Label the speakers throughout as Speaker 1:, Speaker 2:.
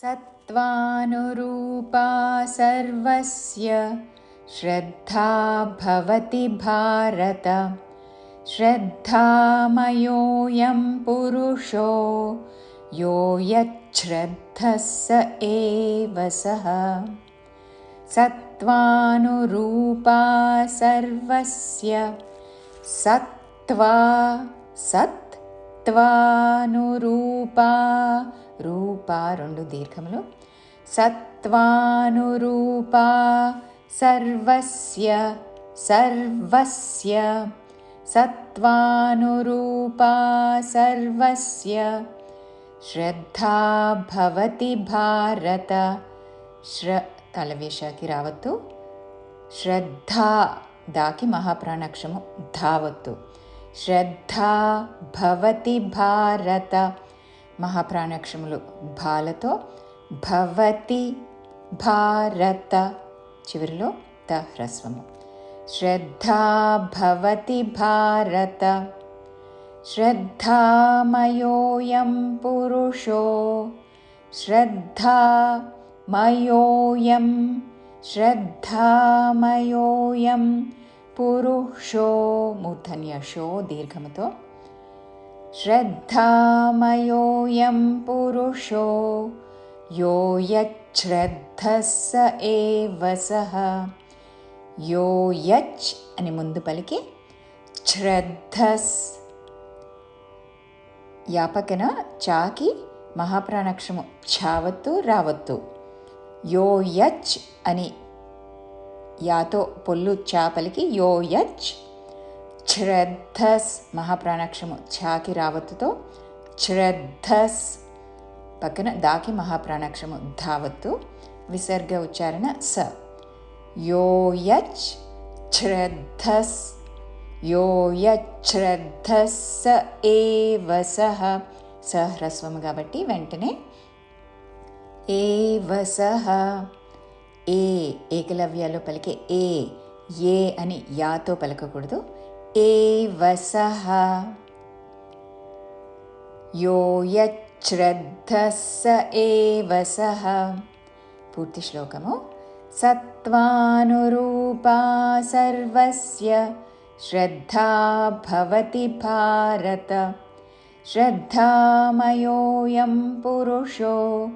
Speaker 1: सत्त्वानुरूपा सर्वस्य। श्रद्धा भवति भारत। श्रद्धामयोऽयं पुरुषो। यो यच्छ्रद्धः स एव सः। सत्त्वानुरूपा सर्वस्य। सत्त्वा सत्त्वानुरूपा रूपा रु दीर्घमुलु सत्त्वानुरूपा सर्वस्य सर्वस्य सत्त्वानुरूपा सर्वस्य श्रद्धा भवति भारत श्र तलवेशकि रावतु श्रद्धा दाकि महाप्राणक्षमु धावतु श्रद्धा भवति भारत महाप्राणक्षमुलु भालतो भवति भारत चिवरिलो त ह्रस्वमु श्रद्धा भवति भारत श्रद्धामयोऽयं पुरुषो श्रद्धामयोऽयं श्रद्धामयोऽयं पुरुषो मूर्धन्यशो दीर्घमतो श्रद्धामयोऽयं पुरुषो यो यच्छ्रद्धः स एव सः यो यच् अनि मुन्दु पलिकि श्रद्धस् यापकन चाकि महाप्राणक्षमु छावत्तु रावत्तु यो यच् अनि यातो पोल्लु चापलिकि यो यच् శ్రద్ధస్ మహాప్రాణాక్షము ఛాకి రావత్తుతో ఛ్రద్ధస్ పక్కన దాకి మహాప్రాణాక్షము ధావత్తు విసర్గ ఉచ్చారణ స యోయచ్ శ్రద్ధస్ యోయచ్ శ్రద్ధస్ స ఏ వసహ స హ్రస్వము కాబట్టి వెంటనే ఏ వసహ ఏ ఏకలవ్యాలో పలికే ఏ ఏ అని యాతో పలకకూడదు. एव सः। यो यच्छ्रद्धः स एव सः। पूर्तिश्लोकमु। सत्त्वानुरूपा सर्वस्य श्रद्धा भवति भारत। श्रद्धामयोऽयं पुरुषो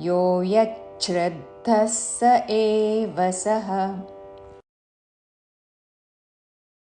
Speaker 1: यो यच्छ्रद्धः स एव सः